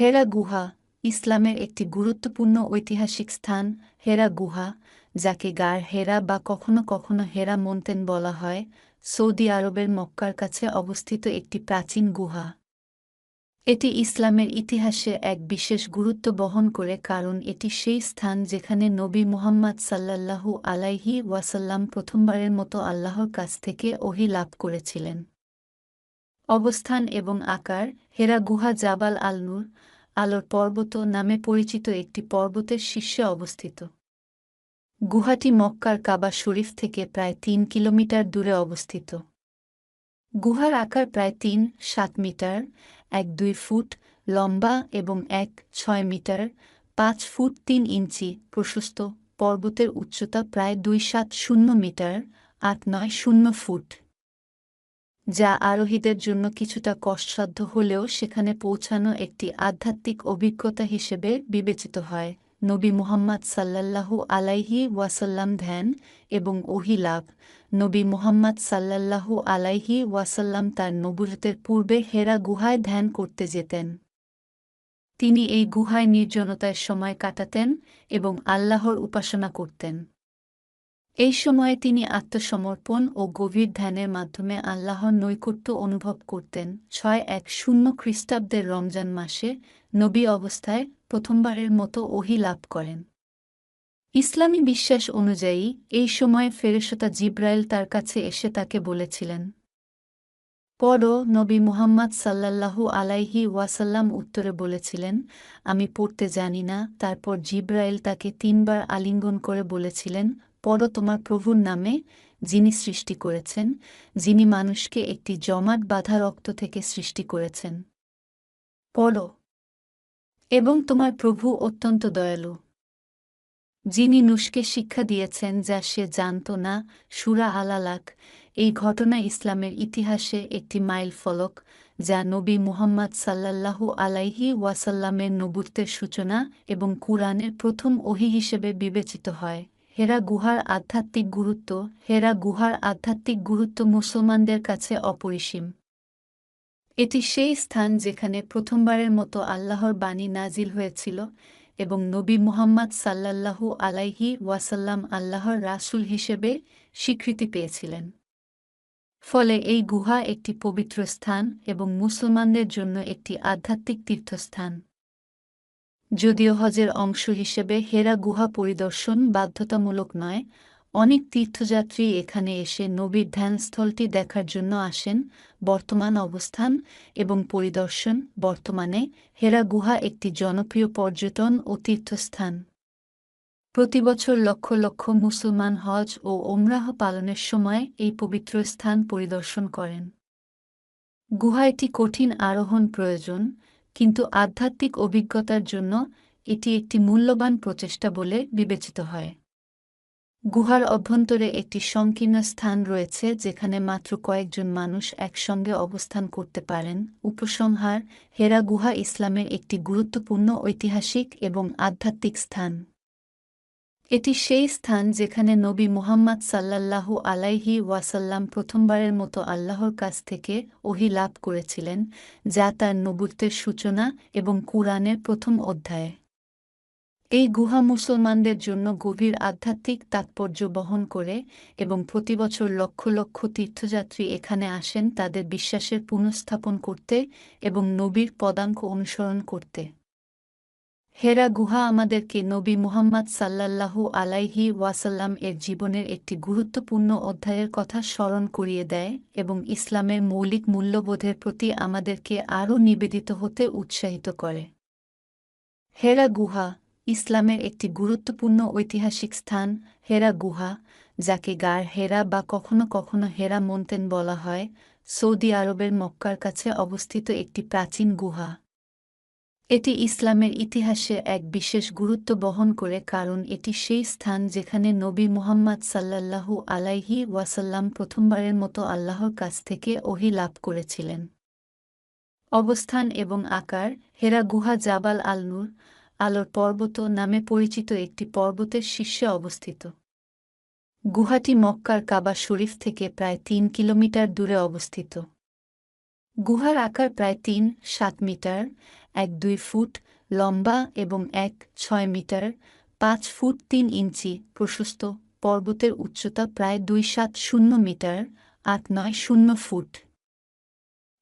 হেরা গুহা ইসলামের একটি গুরুত্বপূর্ণ ঐতিহাসিক স্থান হেরা গুহা, যাকে গার হেরা বা কখনো কখনো হেরা মন্তেন বলা হয়। সৌদি আরবের মক্কার কাছে অবস্থিত একটি প্রাচীন গুহা। এটি ইসলামের ইতিহাসে এক বিশেষ গুরুত্ব বহন করে কারণ এটি সেই স্থান যেখানে নবী মুহাম্মদ সাল্লাল্লাহু আলাইহি ওয়াসাল্লাম প্রথমবারের মতো আল্লাহর কাছ থেকে ওহি লাভ করেছিলেন। অবস্থান এবং আকার, হেরা গুহা জাবাল আল নূর আলোর পর্বত নামে পরিচিত একটি পর্বতের শীর্ষে অবস্থিত। গুহাটি মক্কার কাবা শরীফ থেকে প্রায় তিন কিলোমিটার দূরে অবস্থিত। গুহার আকার প্রায় তিন, সাত মিটার, এক দুই ফুট, লম্বা এবং এক ছয় মিটার, পাঁচ ফুট তিন ইঞ্চি, প্রশস্ত, পর্বতের উচ্চতা প্রায় দুই সাত শূন্য মিটার, আট নয় শূন্য ফুট। যা আরোহীদের জন্য কিছুটা কষ্টসাধ্য হলেও সেখানে পৌঁছানো একটি আধ্যাত্মিক অভিজ্ঞতা হিসেবে বিবেচিত হয়। নবী মুহাম্মদ সাল্লাল্লাহু আলাইহি ওয়াসাল্লাম ধ্যান এবং ওহিলাভ নবী মুহাম্মদ সাল্লাল্লাহু আলাইহি ওয়াসাল্লাম তার নবুরতের পূর্বে হেরা গুহায় ধ্যান করতে যেতেন। তিনি এই গুহায় নির্জনতায় সময় কাটাতেন এবং আল্লাহর উপাসনা করতেন। এই সময়ে তিনি আত্মসমর্পণ ও গভীর ধ্যানের মাধ্যমে আল্লাহর নৈকট্য অনুভব করতেন। ছয় এক শূন্য খ্রিস্টাব্দের রমজান মাসে নবী অবস্থায় প্রথমবারের মতো ওহি লাভ করেন। ইসলামী বিশ্বাস অনুযায়ী এই সময়ে ফেরেশতা জিব্রাইল তার কাছে এসে তাকে বলেছিলেন পরও নবী মুহাম্মদ সাল্লাল্লাহু আলাইহি ওয়াসাল্লাম উত্তরে বলেছিলেন, আমি পড়তে জানি না। তারপর জিব্রাইল তাকে তিনবার আলিঙ্গন করে বলেছিলেন পড়ো তোমার প্রভুর নামে যিনি সৃষ্টি করেছেন, যিনি মানুষকে একটি জমাট বাঁধা রক্ত থেকে সৃষ্টি করেছেন। পড়ো। এবং তোমার প্রভু অত্যন্ত দয়ালু, যিনি নুসকে শিক্ষা দিয়েছেন যা সে জানত না, সুরা আলালাক এই ঘটনা ইসলামের ইতিহাসে একটি মাইল ফলক, যা নবী মুহাম্মদ সাল্লাল্লাহু আলাইহি ওয়াসাল্লামের নবুত্বের সূচনা এবং কুরআনের প্রথম ওহি হিসেবে বিবেচিত হয়। হেরা গুহার আধ্যাত্মিক গুরুত্ব, হেরা গুহার আধ্যাত্মিক গুরুত্ব মুসলমানদের কাছে অপরিসীম। এটি সেই স্থান যেখানে প্রথমবারের মতো আল্লাহর বাণী নাজিল হয়েছিল এবং নবী মুহাম্মদ সাল্লাল্লাহু আলাইহি ওয়াসাল্লাম আল্লাহর রাসুল হিসেবে স্বীকৃতি পেয়েছিলেন। ফলে এই গুহা একটি পবিত্র স্থান এবং মুসলমানদের জন্য একটি আধ্যাত্মিক তীর্থস্থান। যদিও হজের অংশ হিসেবে হেরা গুহা পরিদর্শন বাধ্যতামূলক নয়, অনেক তীর্থযাত্রী এখানে এসে নবীর ধ্যানস্থলটি দেখার জন্য আসেন। বর্তমান অবস্থান এবং পরিদর্শন বর্তমানে হেরা গুহা একটি জনপ্রিয় পর্যটন ও তীর্থস্থান। প্রতিবছর লক্ষ লক্ষ মুসলমান হজ ও ওমরাহ পালনের সময় এই পবিত্র স্থান পরিদর্শন করেন। গুহা একটি কঠিন আরোহণ প্রয়োজন কিন্তু আধ্যাত্মিক অভিজ্ঞতার জন্য এটি একটি মূল্যবান প্রচেষ্টা বলে বিবেচিত হয়। গুহার অভ্যন্তরে একটি সংকীর্ণ স্থান রয়েছে যেখানে মাত্র কয়েকজন মানুষ একসঙ্গে অবস্থান করতে পারেন। উপসংহার, হেরা গুহা ইসলামের একটি গুরুত্বপূর্ণ ঐতিহাসিক এবং আধ্যাত্মিক স্থান। এটি সেই স্থান যেখানে নবী মুহাম্মদ সাল্লাল্লাহু আলাইহি ওয়াসাল্লাম প্রথমবারের মতো আল্লাহর কাছ থেকে ওহি লাভ করেছিলেন, যা তার নবুত্বের সূচনা এবং কুরআনের প্রথম অধ্যায়। এই গুহা মুসলমানদের জন্য গভীর আধ্যাত্মিক তাৎপর্য বহন করে এবং প্রতিবছর লক্ষ লক্ষ তীর্থযাত্রী এখানে আসেন তাদের বিশ্বাসের পুনঃস্থাপন করতে এবং নবীর পদাঙ্ক অনুসরণ করতে। হেরা গুহা আমাদেরকে নবী মুহাম্মদ সাল্লাল্লাহু আলাইহি ওয়াসাল্লাম এর জীবনের একটি গুরুত্বপূর্ণ অধ্যায়ের কথা স্মরণ করিয়ে দেয় এবং ইসলামের মৌলিক মূল্যবোধের প্রতি আমাদেরকে আরও নিবেদিত হতে উৎসাহিত করে। হেরা গুহা ইসলামের একটি গুরুত্বপূর্ণ ঐতিহাসিক স্থান হেরা গুহা যাকে গার হেরা বা কখনো কখনো হেরা মন্তেন বলা হয়। সৌদি আরবের মক্কার কাছে অবস্থিত একটি প্রাচীন গুহা। এটি ইসলামের ইতিহাসে এক বিশেষ গুরুত্ব বহন করে কারণ এটি সেই স্থান যেখানে নবী মুহাম্মদ সাল্লাল্লাহু আলাইহি ওয়াসাল্লাম প্রথমবারের মতো আল্লাহর কাছ থেকে ওহি লাভ করেছিলেন। অবস্থান এবং আকার, হেরা গুহা জাবাল আল নূর আলোর পর্বত নামে পরিচিত একটি পর্বতের শীর্ষে অবস্থিত। গুহাটি মক্কার কাবা শরীফ থেকে প্রায় তিন কিলোমিটার দূরে অবস্থিত। গুহার আকার প্রায় তিন, সাত মিটার, এক দুই ফুট, লম্বা এবং এক ছয় মিটার, পাঁচ ফুট তিন ইঞ্চি, প্রশস্ত, পর্বতের উচ্চতা প্রায় দুই সাত শূন্য মিটার, আট নয় শূন্য ফুট।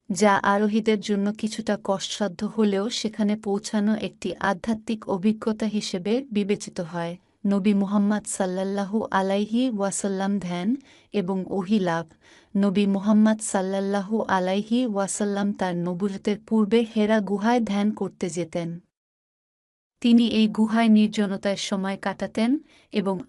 যা আরোহীদের জন্য কিছুটা কষ্টসাধ্য হলেও সেখানে পৌঁছানো একটি আধ্যাত্মিক অভিজ্ঞতা হিসেবে বিবেচিত হয়। নবী মুহাম্মদ সাল্লাল্লাহু আলাইহি ওয়াসাল্লাম ধ্যান এবং ওহি লাভ। নবী মুহাম্মদ সাল্লাল্লাহু আলাইহি ওয়াসাল্লাম তার নবুরতের পূর্বে হেরা গুহায় ধ্যান করতে যেতেন। তিনি এই গুহায় নির্জনতায় সময় কাটাতেন এবং